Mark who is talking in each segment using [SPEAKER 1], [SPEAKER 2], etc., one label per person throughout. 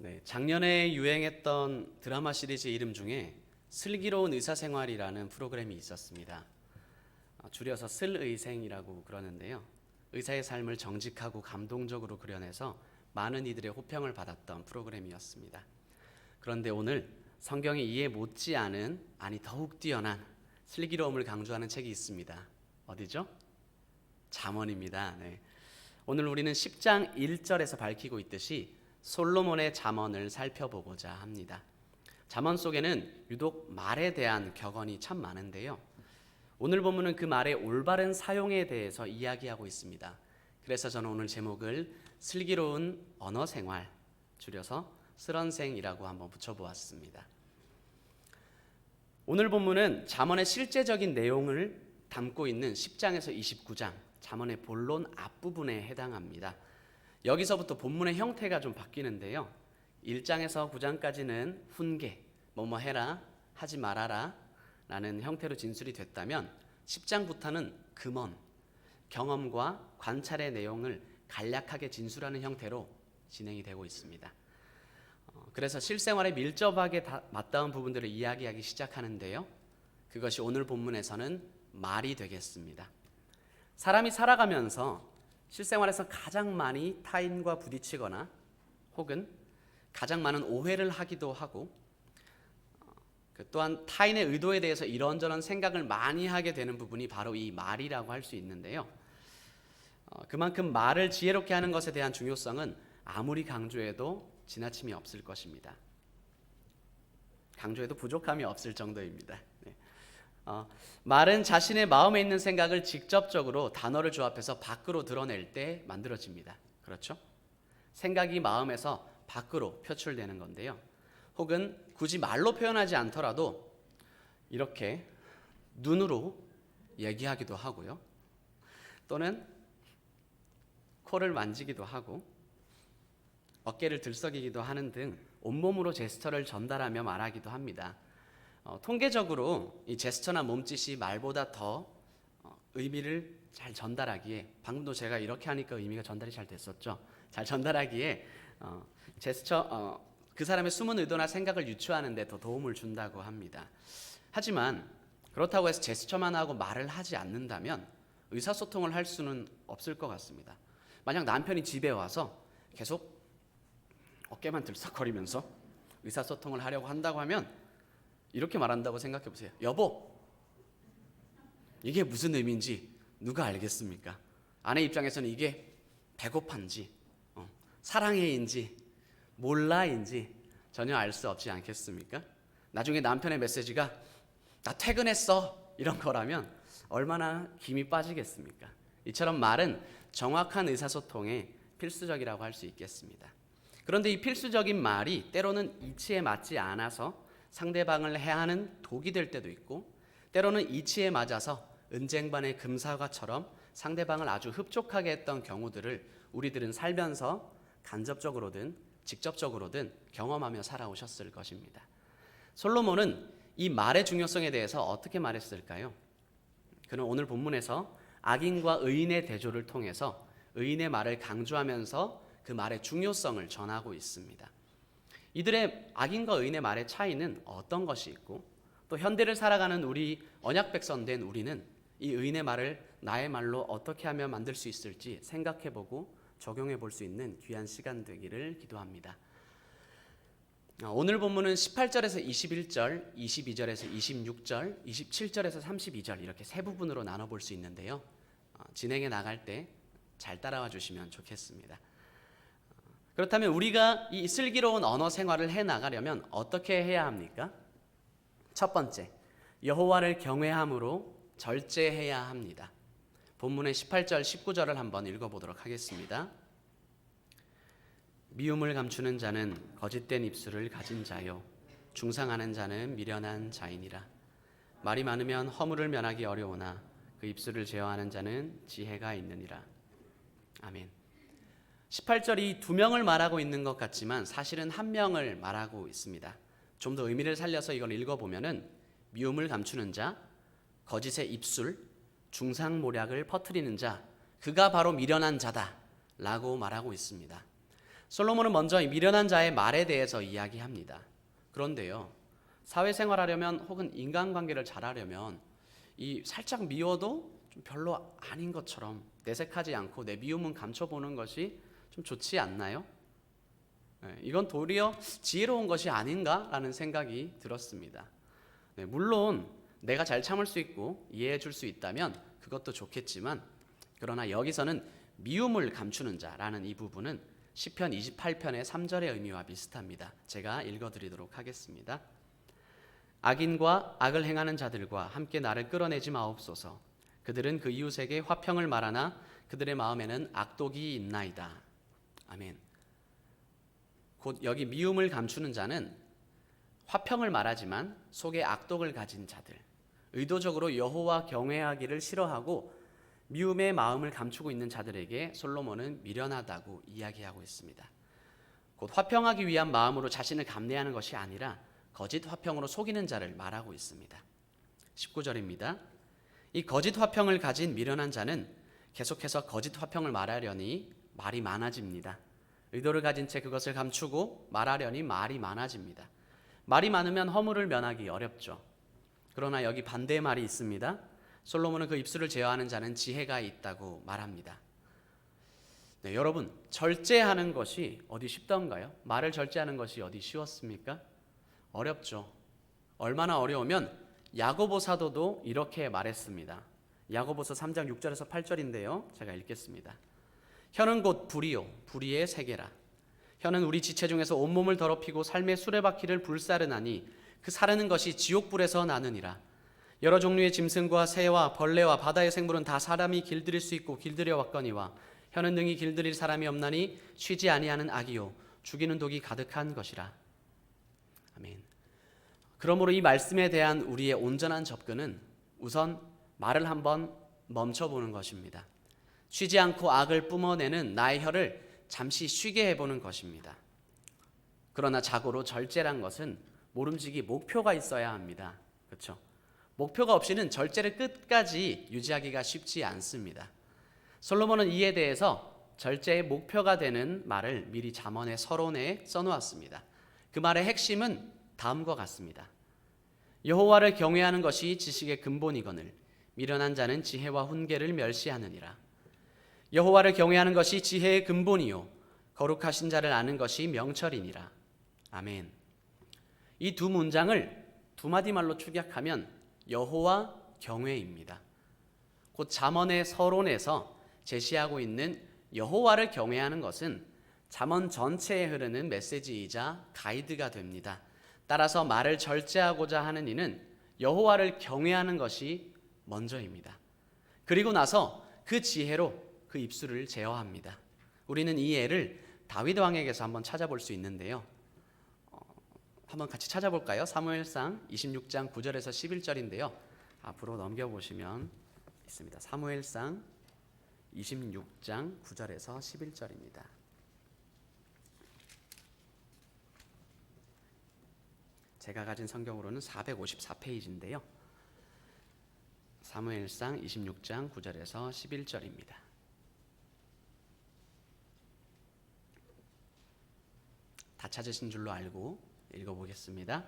[SPEAKER 1] 네, 작년에 유행했던 드라마 시리즈 이름 중에 슬기로운 의사생활이라는 프로그램이 있었습니다. 아, 줄여서 슬의생이라고 그러는데요. 의사의 삶을 정직하고 감동적으로 그려내서 많은 이들의 호평을 받았던 프로그램이었습니다. 그런데 오늘 성경에 이에 못지 않은 아니 더욱 뛰어난 슬기로움을 강조하는 책이 있습니다. 어디죠? 잠언입니다. 네. 오늘 우리는 10장 1절에서 밝히고 있듯이 솔로몬의 잠언을 살펴보고자 합니다. 잠언 속에는 유독 말에 대한 격언이 참 많은데요. 오늘 본문은 그 말의 올바른 사용에 대해서 이야기하고 있습니다. 그래서 저는 오늘 제목을 슬기로운 언어 생활 줄여서 슬언생이라고 한번 붙여보았습니다. 오늘 본문은 잠언의 실제적인 내용을 담고 있는 10장에서 29장 잠언의 본론 앞부분에 해당합니다. 여기서부터 본문의 형태가 좀 바뀌는데요. 1장에서 9장까지는 훈계, 뭐뭐 해라, 하지 말아라 라는 형태로 진술이 됐다면 10장부터는 금언, 경험과 관찰의 내용을 간략하게 진술하는 형태로 진행이 되고 있습니다. 어, 그래서 실생활에 밀접하게 다- 맞닿은 부분들을 이야기하기 시작하는데요. 그것이 오늘 본문에서는 말이 되겠습니다. 사람이 살아가면서 실생활에서 가장 많이 타인과 부딪히거나 혹은 가장 많은 오해를 하기도 하고 어, 그 또한 타인의 의도에 대해서 이런저런 생각을 많이 하게 되는 부분이 바로 이 말이라고 할 수 있는데요. 어, 그만큼 말을 지혜롭게 하는 것에 대한 중요성은 아무리 강조해도 지나침이 없을 것입니다. 강조해도 부족함이 없을 정도입니다. 네. 어, 말은 자신의 마음에 있는 생각을 직접적으로 단어를 조합해서 밖으로 드러낼 때 만들어집니다. 그렇죠? 생각이 마음에서 밖으로 표출되는 건데요. 혹은 굳이 말로 표현하지 않더라도 이렇게 눈으로 얘기하기도 하고요. 또는 코를 만지기도 하고 어깨를 들썩이기도 하는 등 온몸으로 제스처를 전달하며 말하기도 합니다. 어, 통계적으로 이 제스처나 몸짓이 말보다 더 어, 의미를 잘 전달하기에 방금도 제가 이렇게 하니까 의미가 전달이 잘 됐었죠. 잘 전달하기에 어, 제스처 어, 그 사람의 숨은 의도나 생각을 유추하는데 더 도움을 준다고 합니다. 하지만 그렇다고 해서 제스처만 하고 말을 하지 않는다면 의사소통을 할 수는 없을 것 같습니다. 만약 남편이 집에 와서 계속 어깨만 들썩거리면서 의사소통을 하려고 한다고 하면 이렇게 말한다고 생각해 보세요. 여보, 이게 무슨 의미인지 누가 알겠습니까? 아내 입장에서는 이게 배고판지, 어, 사랑해인지, 몰라인지 전혀 알 수 없지 않겠습니까? 나중에 남편의 메시지가 나 퇴근했어 이런 거라면 얼마나 김이 빠지겠습니까? 이처럼 말은 정확한 의사소통에 필수적이라고 할 수 있겠습니다. 그런데 이 필수적인 말이 때로는 이치에 맞지 않아서 상대방을 해하는 독이 될 때도 있고 때로는 이치에 맞아서 은쟁반의 금사과처럼 상대방을 아주 흡족하게 했던 경우들을 우리들은 살면서 간접적으로든 직접적으로든 경험하며 살아오셨을 것입니다. 솔로몬은 이 말의 중요성에 대해서 어떻게 말했을까요? 그는 오늘 본문에서 악인과 의인의 대조를 통해서 의인의 말을 강조하면서 그 말의 중요성을 전하고 있습니다. 이들의 악인과 의인의 말의 차이는 어떤 것이 있고 또 현대를 살아가는 우리 언약 백성 된 우리는 이 의인의 말을 나의 말로 어떻게 하면 만들 수 있을지 생각해 보고 적용해 볼 수 있는 귀한 시간 되기를 기도합니다. 어, 오늘 본문은 18절에서 21절, 22절에서 26절, 27절에서 32절 이렇게 세 부분으로 나눠 볼 수 있는데요. 어, 진행해 나갈 때 잘 따라와 주시면 좋겠습니다. 어, 그렇다면 우리가 이 슬기로운 언어 생활을 해 나가려면 어떻게 해야 합니까? 첫 번째, 여호와를 경외함으로 절제해야 합니다. 본문의 18절, 19절을 한번 읽어보도록 하겠습니다. 미움을 감추는 자는 거짓된 입술을 가진 자요 중상하는 자는 미련한 자이니라 말이 많으면 허물을 면하기 어려우나 그 입술을 제어하는 자는 지혜가 있느니라 아멘 18절이 두 명을 말하고 있는 것 같지만 사실은 한 명을 말하고 있습니다 좀 더 의미를 살려서 이걸 읽어보면은 미움을 감추는 자 거짓의 입술 중상모략을 퍼뜨리는 자 그가 바로 미련한 자다 라고 말하고 있습니다 솔로몬은 먼저 이 미련한 자의 말에 대해서 이야기합니다. 그런데요, 사회생활하려면 혹은 인간관계를 잘하려면 이 살짝 미워도 좀 별로 아닌 것처럼 내색하지 않고 내 미움은 감춰보는 것이 좀 좋지 않나요? 네, 이건 도리어 지혜로운 것이 아닌가라는 생각이 들었습니다. 네, 물론 내가 잘 참을 수 있고 이해해 줄 수 있다면 그것도 좋겠지만 그러나 여기서는 미움을 감추는 자라는 이 부분은 시편 28편의 3절의 의미와 비슷합니다. 제가 읽어 드리도록 하겠습니다. 악인과 악을 행하는 자들과 함께 나를 끌어내지 마옵소서. 그들은 그 이웃에게 화평을 말하나 그들의 마음에는 악독이 있나이다. 아멘. 곧 여기 미움을 감추는 자는 화평을 말하지만 속에 악독을 가진 자들, 의도적으로 여호와 경외하기를 싫어하고 미움의 마음을 감추고 있는 자들에게 솔로몬은 미련하다고 이야기하고 있습니다. 곧 화평하기 위한 마음으로 자신을 감내하는 것이 아니라 거짓 화평으로 속이는 자를 말하고 있습니다. 19절입니다. 이 거짓 화평을 가진 미련한 자는 계속해서 거짓 화평을 말하려니 말이 많아집니다. 의도를 가진 채 그것을 감추고 말하려니 말이 많아집니다. 말이 많으면 허물을 면하기 어렵죠. 그러나 여기 반대의 말이 있습니다. 솔로몬은 그 입술을 제어하는 자는 지혜가 있다고 말합니다. 네, 여러분, 절제하는 것이 어디 쉽던가요? 말을 절제하는 것이 어디 쉬웠습니까? 어렵죠. 얼마나 어려우면 야고보 사도도 이렇게 말했습니다. 야고보서 3장 6절에서 8절인데요. 제가 읽겠습니다. 혀는 곧 불이요 불의의 세계라. 혀는 우리 지체 중에서 온몸을 더럽히고 삶의 수레바퀴를 불사르나니 그 사르는 것이 지옥불에서 나느니라. 여러 종류의 짐승과 새와 벌레와 바다의 생물은 다 사람이 길들일 수 있고 길들여 왔거니와 혀는 능히 길들일 사람이 없나니 쉬지 아니하는 악이요 죽이는 독이 가득한 것이라. 아멘. 그러므로 이 말씀에 대한 우리의 온전한 접근은 우선 말을 한번 멈춰보는 것입니다. 쉬지 않고 악을 뿜어내는 나의 혀를 잠시 쉬게 해보는 것입니다. 그러나 자고로 절제란 것은 모름지기 목표가 있어야 합니다. 그렇죠? 목표가 없이는 절제를 끝까지 유지하기가 쉽지 않습니다. 솔로몬은 이에 대해서 절제의 목표가 되는 말을 미리 잠언의 서론에 써놓았습니다. 그 말의 핵심은 다음과 같습니다. 여호와를 경외하는 것이 지식의 근본이거늘 미련한 자는 지혜와 훈계를 멸시하느니라. 여호와를 경외하는 것이 지혜의 근본이요 거룩하신 자를 아는 것이 명철이니라. 아멘. 이 두 문장을 두 마디 말로 축약하면 여호와 경외입니다. 곧 잠언의 서론에서 제시하고 있는 여호와를 경외하는 것은 잠언 전체에 흐르는 메시지이자 가이드가 됩니다. 따라서 말을 절제하고자 하는 이는 여호와를 경외하는 것이 먼저입니다. 그리고 나서 그 지혜로 그 입술을 제어합니다. 우리는 이 예를 다윗 왕에게서 한번 찾아볼 수 있는데요. 어, 한번 같이 찾아볼까요? 사무엘상 26장 9절에서 11절인데요. 앞으로 넘겨 보시면 있습니다. 사무엘상 26장 9절에서 11절입니다. 제가 가진 성경으로는 454페이지인데요. 사무엘상 26장 9절에서 11절입니다. 다 찾으신 줄로 알고 읽어보겠습니다.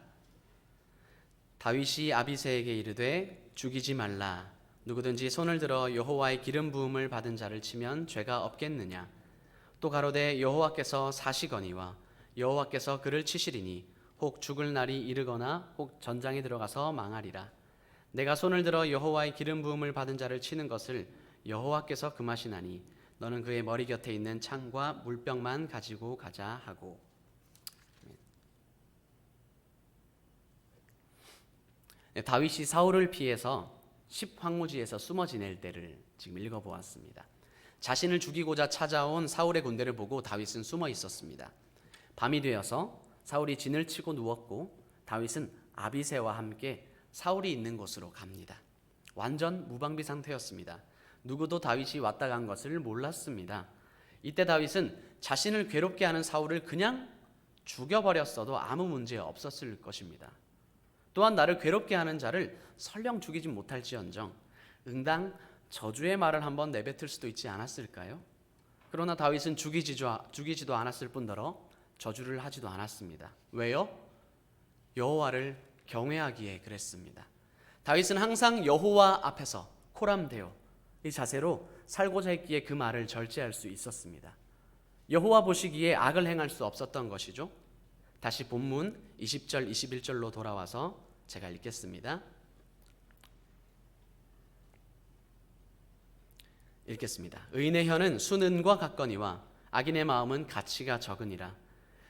[SPEAKER 1] 다윗이 아비새에게 이르되 죽이지 말라. 누구든지 손을 들어 여호와의 기름 부음을 받은 자를 치면 죄가 없겠느냐? 또 가로되 여호와께서 사시거니와 여호와께서 그를 치시리니 혹 죽을 날이 이르거나 혹 전장에 들어가서 망하리라. 내가 손을 들어 여호와의 기름 부음을 받은 자를 치는 것을 여호와께서 금하시나니 너는 그의 머리 곁에 있는 창과 물병만 가지고 가자 하고 다윗이 사울을 피해서 십황무지에서 숨어 지낼 때를 지금 읽어보았습니다. 자신을 죽이고자 찾아온 사울의 군대를 보고 다윗은 숨어 있었습니다. 밤이 되어서 사울이 진을 치고 누웠고 다윗은 아비새와 함께 사울이 있는 곳으로 갑니다. 완전 무방비 상태였습니다. 누구도 다윗이 왔다 간 것을 몰랐습니다. 이때 다윗은 자신을 괴롭게 하는 사울을 그냥 죽여버렸어도 아무 문제 없었을 것입니다. 또한 나를 괴롭게 하는 자를 설령 죽이지 못할지언정 응당 저주의 말을 한번 내뱉을 수도 있지 않았을까요? 그러나 다윗은 죽이지도, 죽이지도 않았을 뿐더러 저주를 하지도 않았습니다. 왜요? 여호와를 경외하기에 그랬습니다. 다윗은 항상 여호와 앞에서 코람되어 이 자세로 살고자 했기에 그 말을 절제할 수 있었습니다. 여호와 보시기에 악을 행할 수 없었던 것이죠. 다시 본문 20절 21절로 돌아와서 제가 읽겠습니다. 읽겠습니다. 의인의 혀는 수는과 같거니와 악인의 마음은 가치가 적으니라.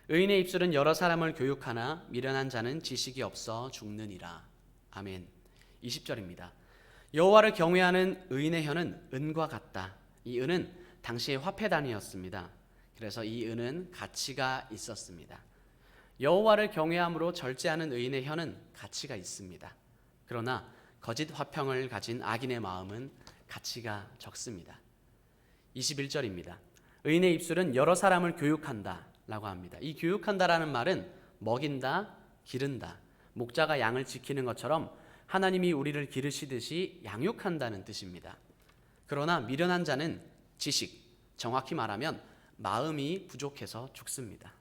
[SPEAKER 1] 의인의 입술은 여러 사람을 교육하나 미련한 자는 지식이 없어 죽느니라. 아멘. 20절입니다. 여호와를 경외하는 의인의 혀는 은과 같다. 이 은은 당시의 화폐 단위였습니다. 그래서 이 은은 가치가 있었습니다. 여호와를 경외함으로 절제하는 의인의 혀는 가치가 있습니다. 그러나 거짓 화평을 가진 악인의 마음은 가치가 적습니다. 21절입니다. 의인의 입술은 여러 사람을 교육한다 라고 합니다. 이 교육한다라는 말은 먹인다, 기른다. 목자가 양을 지키는 것처럼 하나님이 우리를 기르시듯이 양육한다는 뜻입니다. 그러나 미련한 자는 지식, 정확히 말하면 마음이 부족해서 죽습니다.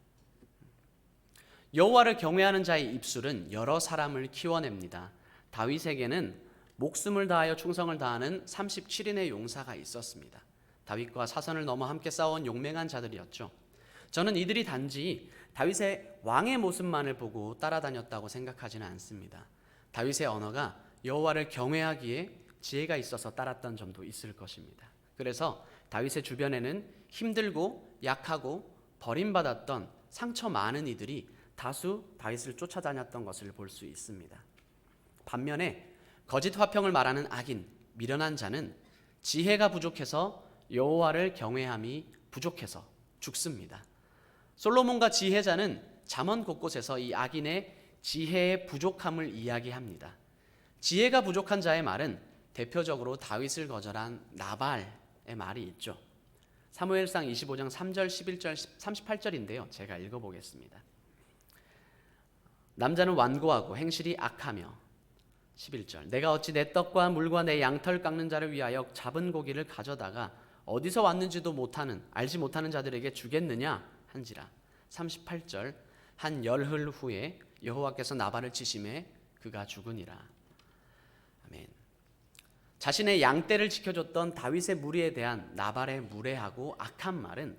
[SPEAKER 1] 여호와를 경외하는 자의 입술은 여러 사람을 키워냅니다. 다윗에게는 목숨을 다하여 충성을 다하는 37인의 용사가 있었습니다. 다윗과 사선을 넘어 함께 싸운 용맹한 자들이었죠. 저는 이들이 단지 다윗의 왕의 모습만을 보고 따라다녔다고 생각하지는 않습니다. 다윗의 언어가 여호와를 경외하기에 지혜가 있어서 따랐던 점도 있을 것입니다. 그래서 다윗의 주변에는 힘들고 약하고 버림받았던 상처 많은 이들이 다수 다윗을 쫓아다녔던 것을 볼 수 있습니다. 반면에 거짓 화평을 말하는 악인, 미련한 자는 지혜가 부족해서 여호와를 경외함이 부족해서 죽습니다. 솔로몬과 지혜자는 잠언 곳곳에서 이 악인의 지혜의 부족함을 이야기합니다. 지혜가 부족한 자의 말은 대표적으로 다윗을 거절한 나발의 말이 있죠. 사무엘상 25장 3절, 11절, 38절인데요. 제가 읽어보겠습니다. 남자는 완고하고 행실이 악하며. 11절. 내가 어찌 내 떡과 물과 내 양털 깎는 자를 위하여 잡은 고기를 가져다가 어디서 왔는지도 못하는 알지 못하는 자들에게 주겠느냐 한지라. 38절. 한 열흘 후에 여호와께서 나발을 치심에 그가 죽으니라. 아멘. 자신의 양떼를 지켜줬던 다윗의 무리에 대한 나발의 무례하고 악한 말은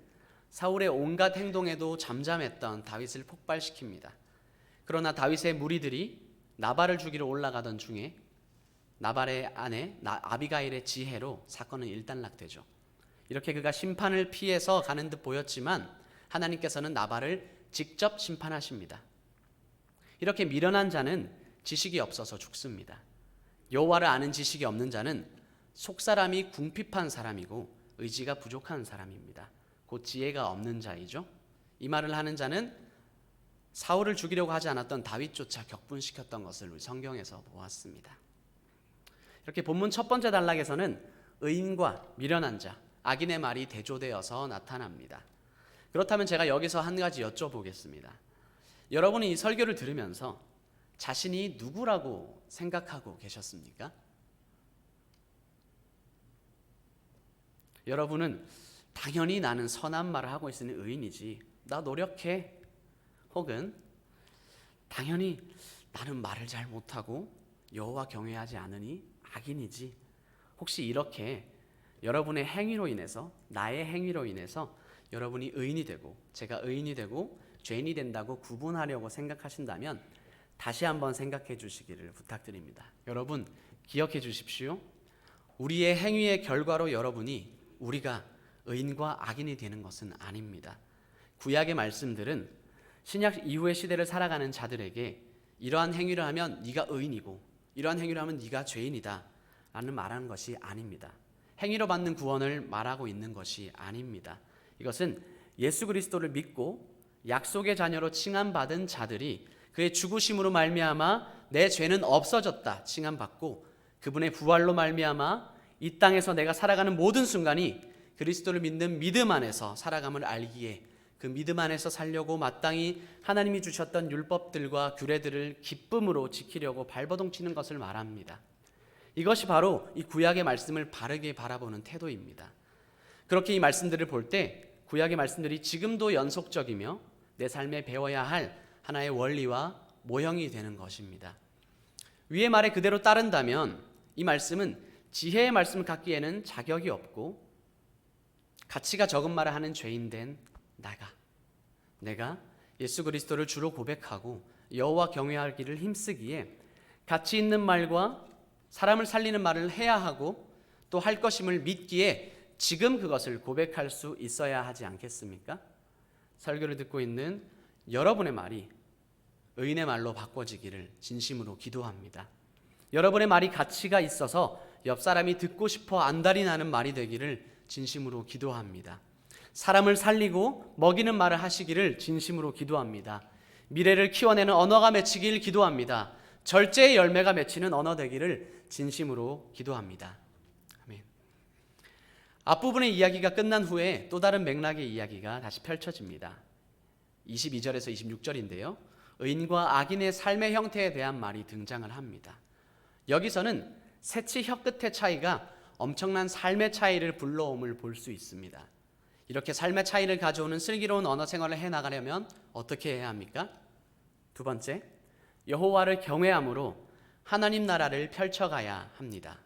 [SPEAKER 1] 사울의 온갖 행동에도 잠잠했던 다윗을 폭발시킵니다 그러나 다윗의 무리들이 나발을 죽이러 올라가던 중에 나발의 아내 아비가일의 지혜로 사건은 일단락되죠. 이렇게 그가 심판을 피해서 가는 듯 보였지만 하나님께서는 나발을 직접 심판하십니다. 이렇게 미련한 자는 지식이 없어서 죽습니다. 여호와를 아는 지식이 없는 자는 속사람이 궁핍한 사람이고 의지가 부족한 사람입니다. 곧 지혜가 없는 자이죠. 이 말을 하는 자는 사울을 죽이려고 하지 않았던 다윗조차 격분시켰던 것을 우리 성경에서 보았습니다. 이렇게 본문 첫 번째 단락에서는 의인과 미련한 자, 악인의 말이 대조되어서 나타납니다. 그렇다면 제가 여기서 한 가지 여쭤보겠습니다. 여러분이 이 설교를 들으면서 자신이 누구라고 생각하고 계셨습니까? 여러분은 당연히 나는 선한 말을 하고 있으니 의인이지. 나 노력해. 혹은 당연히 나는 말을 잘 못하고 여호와 경외하지 않으니 악인이지. 혹시 이렇게 여러분의 행위로 인해서 나의 행위로 인해서 여러분이 의인이 되고 제가 의인이 되고 죄인이 된다고 구분하려고 생각하신다면 다시 한번 생각해 주시기를 부탁드립니다. 여러분 기억해 주십시오. 우리의 행위의 결과로 여러분이 우리가 의인과 악인이 되는 것은 아닙니다. 구약의 말씀들은 신약 이후의 시대를 살아가는 자들에게 이러한 행위를 하면 네가 의인이고 이러한 행위를 하면 네가 죄인이다 라는 말하는 것이 아닙니다. 행위로 받는 구원을 말하고 있는 것이 아닙니다. 이것은 예수 그리스도를 믿고 약속의 자녀로 칭함 받은 자들이 그의 죽으심으로 말미암아 내 죄는 없어졌다 칭함 받고 그분의 부활로 말미암아 이 땅에서 내가 살아가는 모든 순간이 그리스도를 믿는 믿음 안에서 살아감을 알기에 그 믿음 안에서 살려고 마땅히 하나님이 주셨던 율법들과 규례들을 기쁨으로 지키려고 발버둥 치는 것을 말합니다. 이것이 바로 이 구약의 말씀을 바르게 바라보는 태도입니다. 그렇게 이 말씀들을 볼 때 구약의 말씀들이 지금도 연속적이며 내 삶에 배워야 할 하나의 원리와 모형이 되는 것입니다. 위의 말에 그대로 따른다면 이 말씀은 지혜의 말씀을 갖기에는 자격이 없고 가치가 적은 말을 하는 죄인 된 나가 내가 예수 그리스도를 주로 고백하고 여호와 경외하기를 힘쓰기에 가치 있는 말과 사람을 살리는 말을 해야 하고 또 할 것임을 믿기에 지금 그것을 고백할 수 있어야 하지 않겠습니까? 설교를 듣고 있는 여러분의 말이 의인의 말로 바꿔지기를 진심으로 기도합니다. 여러분의 말이 가치가 있어서 옆 사람이 듣고 싶어 안달이 나는 말이 되기를 진심으로 기도합니다. 사람을 살리고 먹이는 말을 하시기를 진심으로 기도합니다. 미래를 키워내는 언어가 맺히길 기도합니다. 절제의 열매가 맺히는 언어 되기를 진심으로 기도합니다. 아멘. 앞부분의 이야기가 끝난 후에 또 다른 맥락의 이야기가 다시 펼쳐집니다. 22절에서 26절인데요. 의인과 악인의 삶의 형태에 대한 말이 등장을 합니다. 여기서는 새치 혀 끝의 차이가 엄청난 삶의 차이를 불러옴을 볼 수 있습니다. 이렇게 삶의 차이를 가져오는 슬기로운 언어 생활을 해 나가려면 어떻게 해야 합니까? 두 번째, 여호와를 경외함으로 하나님 나라를 펼쳐가야 합니다.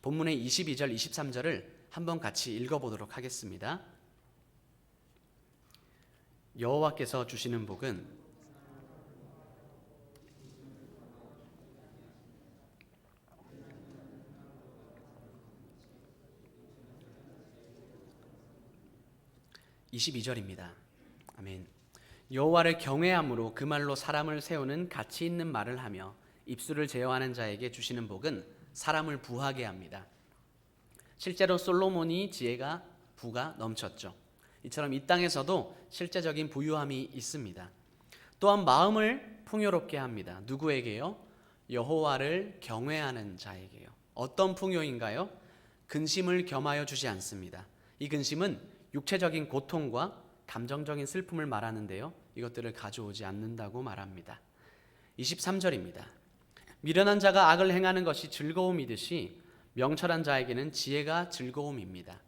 [SPEAKER 1] 본문의 22절, 23절을 한번 같이 읽어보도록 하겠습니다. 여호와께서 주시는 복은 22절입니다. 아멘. 여호와를 경외함으로 그 말로 사람을 세우는 가치 있는 말을 하며 입술을 제어하는 자에게 주시는 복은 사람을 부하게 합니다. 실제로 솔로몬이 지혜가 부가 넘쳤죠. 이처럼 이 땅에서도 실제적인 부유함이 있습니다. 또한 마음을 풍요롭게 합니다. 누구에게요? 여호와를 경외하는 자에게요. 어떤 풍요인가요? 근심을 겸하여 주지 않습니다. 이 근심은 육체적인 고통과 감정적인 슬픔을 말하는데요. 이것들을 가져오지 않는다고 말합니다. 23절입니다. 미련한 자가 악을 행하는 것이 즐거움이듯이 명철한 자에게는 지혜가 즐거움입니다.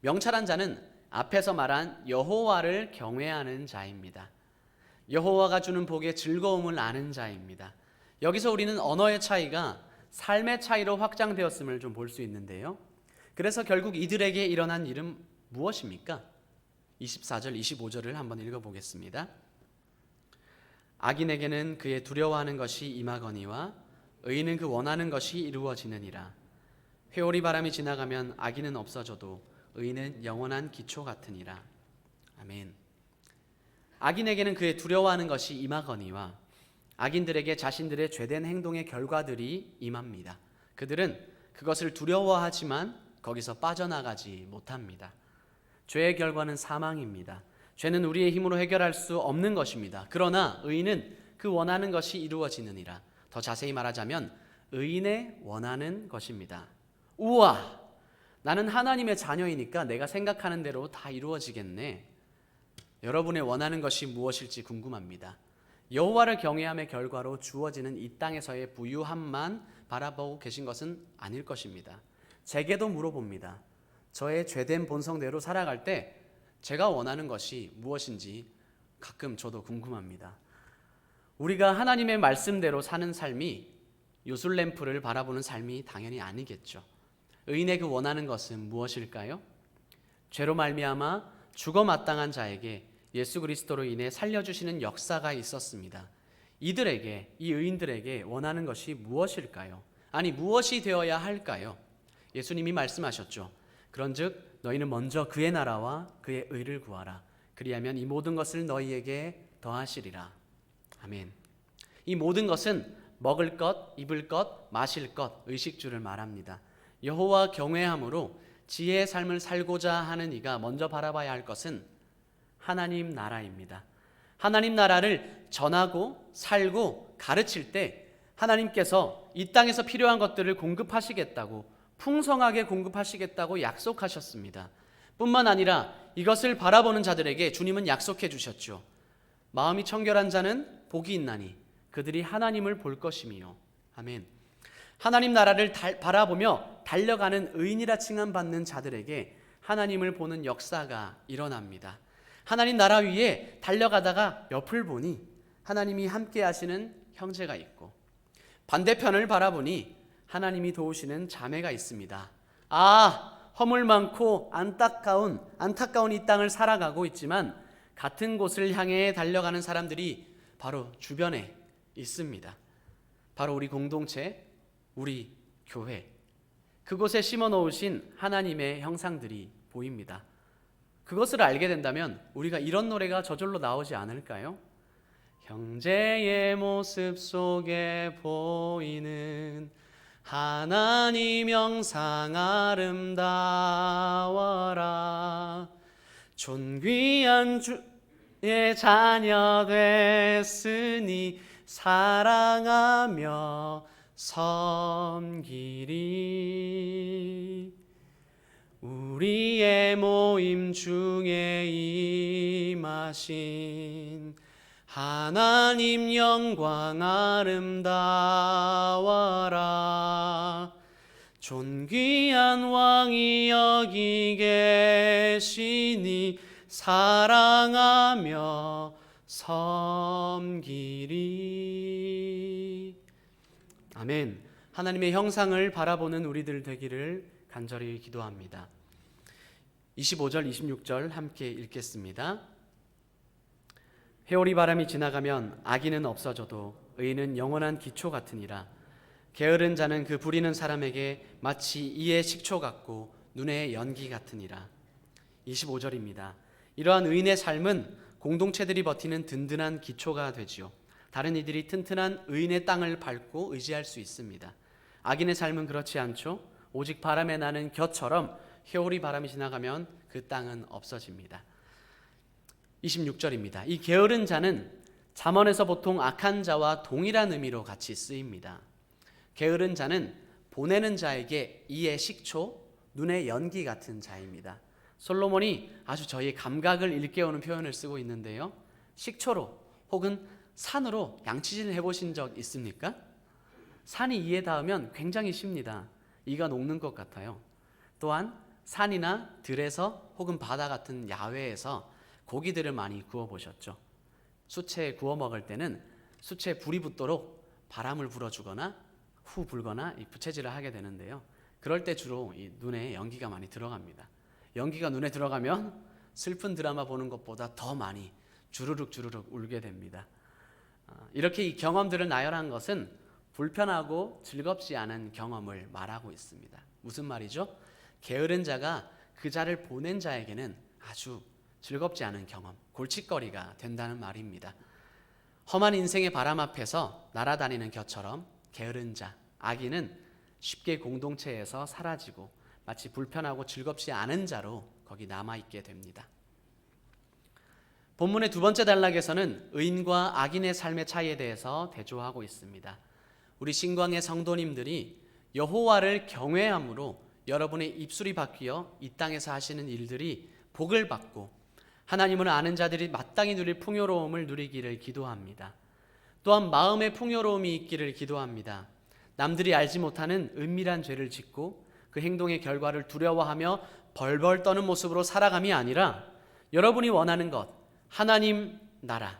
[SPEAKER 1] 명철한 자는 앞에서 말한 여호와를 경외하는 자입니다. 여호와가 주는 복의 즐거움을 아는 자입니다. 여기서 우리는 언어의 차이가 삶의 차이로 확장되었음을 좀 볼 수 있는데요. 그래서 결국 이들에게 일어난 일은 무엇입니까? 24절, 25절을 한번 읽어보겠습니다. 악인에게는 그의 두려워하는 것이 임하거니와 의인은 그 원하는 것이 이루어지느니라. 회오리 바람이 지나가면 악인은 없어져도 의인은 영원한 기초 같으니라. 아멘. 악인에게는 그의 두려워하는 것이 임하거니와 악인들에게 자신들의 죄된 행동의 결과들이 임합니다. 그들은 그것을 두려워하지만 거기서 빠져나가지 못합니다. 죄의 결과는 사망입니다. 죄는 우리의 힘으로 해결할 수 없는 것입니다. 그러나 의인은 그 원하는 것이 이루어지느니라. 더 자세히 말하자면 의인의 원하는 것입니다. 우와! 나는 하나님의 자녀이니까 내가 생각하는 대로 다 이루어지겠네. 여러분의 원하는 것이 무엇일지 궁금합니다. 여호와를 경외함의 결과로 주어지는 이 땅에서의 부유함만 바라보고 계신 것은 아닐 것입니다. 제게도 물어봅니다. 저의 죄된 본성대로 살아갈 때 제가 원하는 것이 무엇인지 가끔 저도 궁금합니다. 우리가 하나님의 말씀대로 사는 삶이 요술램프를 바라보는 삶이 당연히 아니겠죠. 의인의 그 원하는 것은 무엇일까요? 죄로 말미암아 죽어 마땅한 자에게 예수 그리스도로 인해 살려주시는 역사가 있었습니다. 이들에게 이 의인들에게 원하는 것이 무엇일까요? 아니 무엇이 되어야 할까요? 예수님이 말씀하셨죠. 그런즉 너희는 먼저 그의 나라와 그의 의를 구하라. 그리하면 이 모든 것을 너희에게 더하시리라. 아멘. 이 모든 것은 먹을 것, 입을 것, 마실 것, 의식주를 말합니다. 여호와 경외함으로 지혜의 삶을 살고자 하는 이가 먼저 바라봐야 할 것은 하나님 나라입니다. 하나님 나라를 전하고 살고 가르칠 때 하나님께서 이 땅에서 필요한 것들을 공급하시겠다고 풍성하게 공급하시겠다고 약속하셨습니다. 뿐만 아니라 이것을 바라보는 자들에게 주님은 약속해 주셨죠. 마음이 청결한 자는 복이 있나니 그들이 하나님을 볼 것이미요. 아멘. 하나님 나라를 달, 바라보며 달려가는 의인이라 칭함받는 자들에게 하나님을 보는 역사가 일어납니다. 하나님 나라 위에 달려가다가 옆을 보니 하나님이 함께 하시는 형제가 있고 반대편을 바라보니 하나님이 도우시는 자매가 있습니다. 아, 허물 많고 안타까운 안타까운 이 땅을 살아가고 있지만 같은 곳을 향해 달려가는 사람들이 바로 주변에 있습니다. 바로 우리 공동체, 우리 교회. 그곳에 심어 놓으신 하나님의 형상들이 보입니다. 그것을 알게 된다면 우리가 이런 노래가 저절로 나오지 않을까요? 형제의 모습 속에 보이는 하나님 영상 아름다워라. 존귀한 주의 자녀 됐으니 사랑하며 섬기리. 우리의 모임 중에 임하신 하나님 영광 아름다워라. 존귀한 왕이 여기 계시니 사랑하며 섬기리. 아멘. 하나님의 형상을 바라보는 우리들 되기를 간절히 기도합니다. 25절 26절 함께 읽겠습니다 회오리 바람이 지나가면 악인은 없어져도 의인은 영원한 기초 같으니라. 게으른 자는 그 부리는 사람에게 마치 이의 식초 같고 눈의 연기 같으니라. 25절입니다. 이러한 의인의 삶은 공동체들이 버티는 든든한 기초가 되지요. 다른 이들이 튼튼한 의인의 땅을 밟고 의지할 수 있습니다. 악인의 삶은 그렇지 않죠. 오직 바람에 나는 곁처럼 회오리 바람이 지나가면 그 땅은 없어집니다. 26절입니다. 이 게으른 자는 잠언에서 보통 악한 자와 동일한 의미로 같이 쓰입니다. 게으른 자는 보내는 자에게 이의 식초, 눈의 연기 같은 자입니다. 솔로몬이 아주 저희 감각을 일깨우는 표현을 쓰고 있는데요. 식초로 혹은 산으로 양치질 해보신 적 있습니까? 산이 이에 닿으면 굉장히 쉽니다. 이가 녹는 것 같아요. 또한 산이나 들에서 혹은 바다 같은 야외에서 고기들을 많이 구워 보셨죠? 수채 구워 먹을 때는 수채 불이 붙도록 바람을 불어주거나 후 불거나 이 부채질을 하게 되는데요. 그럴 때 주로 이 눈에 연기가 많이 들어갑니다. 연기가 눈에 들어가면 슬픈 드라마 보는 것보다 더 많이 주르륵 주르륵 울게 됩니다. 아, 이렇게 이 경험들을 나열한 것은 불편하고 즐겁지 않은 경험을 말하고 있습니다. 무슨 말이죠? 게으른 자가 그 자를 보낸 자에게는 아주 즐겁지 않은 경험, 골칫거리가 된다는 말입니다. 험한 인생의 바람 앞에서 날아다니는 겨처럼 게으른 자, 악인은 쉽게 공동체에서 사라지고 마치 불편하고 즐겁지 않은 자로 거기 남아있게 됩니다. 본문의 두 번째 단락에서는 의인과 악인의 삶의 차이에 대해서 대조하고 있습니다. 우리 신광의 성도님들이 여호와를 경외함으로 여러분의 입술이 바뀌어 이 땅에서 하시는 일들이 복을 받고 하나님을 아는 자들이 마땅히 누릴 풍요로움을 누리기를 기도합니다. 또한 마음의 풍요로움이 있기를 기도합니다. 남들이 알지 못하는 은밀한 죄를 짓고 그 행동의 결과를 두려워하며 벌벌 떠는 모습으로 살아감이 아니라 여러분이 원하는 것, 하나님 나라,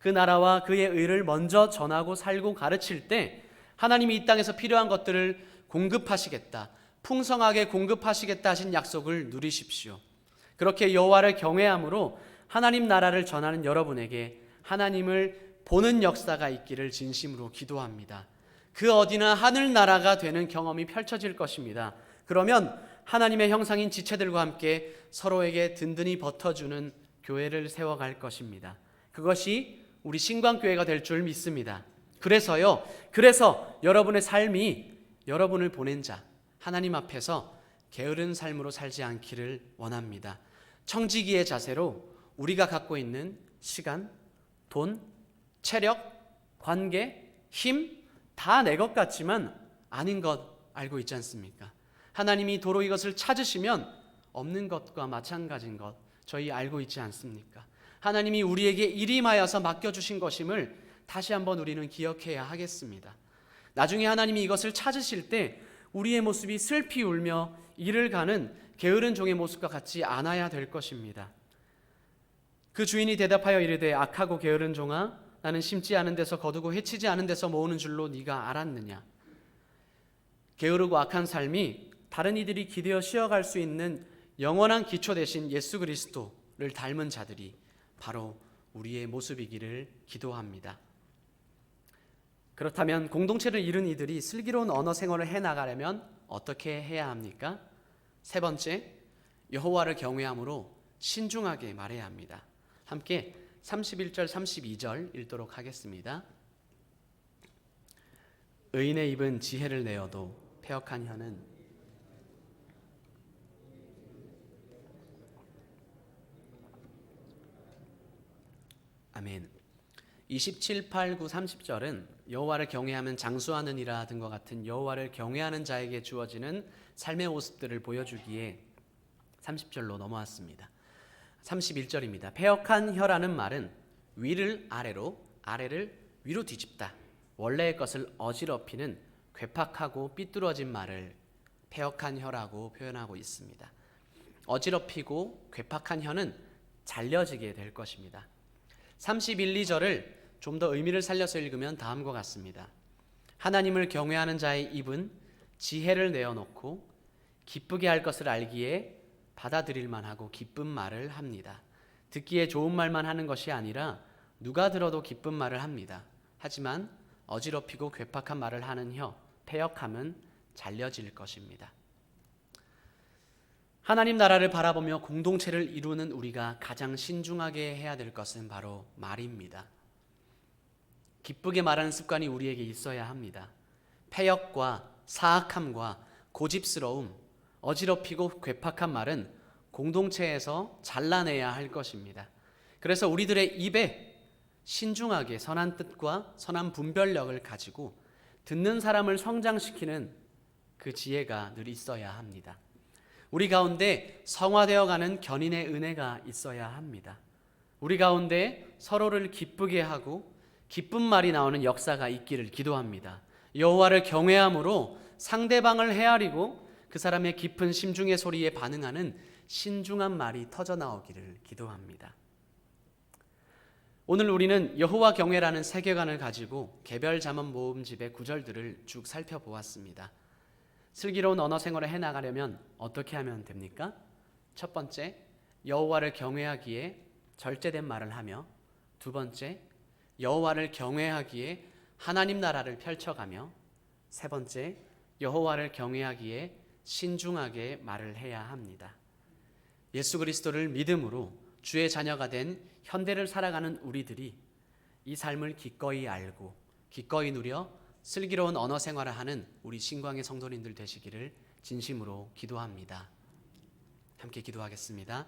[SPEAKER 1] 그 나라와 그의 의를 먼저 전하고 살고 가르칠 때 하나님이 이 땅에서 필요한 것들을 공급하시겠다, 풍성하게 공급하시겠다 하신 약속을 누리십시오. 그렇게 여호와를 경외함으로 하나님 나라를 전하는 여러분에게 하나님을 보는 역사가 있기를 진심으로 기도합니다. 그 어디나 하늘 나라가 되는 경험이 펼쳐질 것입니다. 그러면 하나님의 형상인 지체들과 함께 서로에게 든든히 버텨주는 교회를 세워갈 것입니다. 그것이 우리 신광교회가 될 줄 믿습니다. 그래서요, 그래서 여러분의 삶이 여러분을 보낸 자, 하나님 앞에서 게으른 삶으로 살지 않기를 원합니다. 청지기의 자세로 우리가 갖고 있는 시간, 돈, 체력, 관계, 힘 다 내 것 같지만 아닌 것 알고 있지 않습니까? 하나님이 도로 이것을 찾으시면 없는 것과 마찬가지인 것 저희 알고 있지 않습니까? 하나님이 우리에게 일임하여서 맡겨주신 것임을 다시 한번 우리는 기억해야 하겠습니다. 나중에 하나님이 이것을 찾으실 때 우리의 모습이 슬피 울며 이를 가는 게으른 종의 모습과 같지 않아야 될 것입니다. 그 주인이 대답하여 이르되 악하고 게으른 종아 나는 심지 않은 데서 거두고 해치지 않은 데서 모으는 줄로 네가 알았느냐 게으르고 악한 삶이 다른 이들이 기대어 쉬어갈 수 있는 영원한 기초 대신 예수 그리스도를 닮은 자들이 바로 우리의 모습이기를 기도합니다. 그렇다면 공동체를 이룬 이들이 슬기로운 언어 생활을 해 나가려면 어떻게 해야 합니까? 세 번째, 여호와를 경외함으로 신중하게 말해야 합니다. 함께 31절 32절 읽도록 하겠습니다. 의인의 입은 지혜를 내어도 폐역한 혀는 아멘. 27, 8, 9, 30절은 여호와를 경외하면 장수하느니라 등과 같은 여호와를 경외하는 자에게 주어지는 삶의 모습들을 보여주기에 30절로 넘어왔습니다. 31절입니다. 폐역한 혀라는 말은 위를 아래로, 아래를 위로 뒤집다. 원래의 것을 어지럽히는 괴팍하고 삐뚤어진 말을 폐역한 혀라고 표현하고 있습니다. 어지럽히고 괴팍한 혀는 잘려지게 될 것입니다. 31, 2절을 좀 더 의미를 살려서 읽으면 다음과 같습니다. 하나님을 경외하는 자의 입은 지혜를 내어놓고 기쁘게 할 것을 알기에 받아들일 만하고 기쁜 말을 합니다. 듣기에 좋은 말만 하는 것이 아니라 누가 들어도 기쁜 말을 합니다. 하지만 어지럽히고 괴팍한 말을 하는 혀, 폐역함은 잘려질 것입니다. 하나님 나라를 바라보며 공동체를 이루는 우리가 가장 신중하게 해야 될 것은 바로 말입니다. 기쁘게 말하는 습관이 우리에게 있어야 합니다. 폐역과 사악함과 고집스러움, 어지럽히고 괴팍한 말은 공동체에서 잘라내야 할 것입니다. 그래서 우리들의 입에 신중하게 선한 뜻과 선한 분별력을 가지고 듣는 사람을 성장시키는 그 지혜가 늘 있어야 합니다. 우리 가운데 성화되어 가는 견인의 은혜가 있어야 합니다. 우리 가운데 서로를 기쁘게 하고 기쁜 말이 나오는 역사가 있기를 기도합니다. 여호와를 경외함으로 상대방을 헤아리고 그 사람의 깊은 심중의 소리에 반응하는 신중한 말이 터져 나오기를 기도합니다. 오늘 우리는 여호와 경외라는 세계관을 가지고 개별 잠언 모음집의 구절들을 쭉 살펴보았습니다. 슬기로운 언어 생활을 해 나가려면 어떻게 하면 됩니까? 첫 번째, 여호와를 경외하기에 절제된 말을 하며 두 번째, 여호와를 경외하기에 하나님 나라를 펼쳐가며 세 번째, 여호와를 경외하기에 신중하게 말을 해야 합니다. 예수 그리스도를 믿음으로 주의 자녀가 된 현대를 살아가는 우리들이 이 삶을 기꺼이 알고 기꺼이 누려 슬기로운 언어 생활을 하는 우리 신광의 성도님들 되시기를 진심으로 기도합니다. 함께 기도하겠습니다.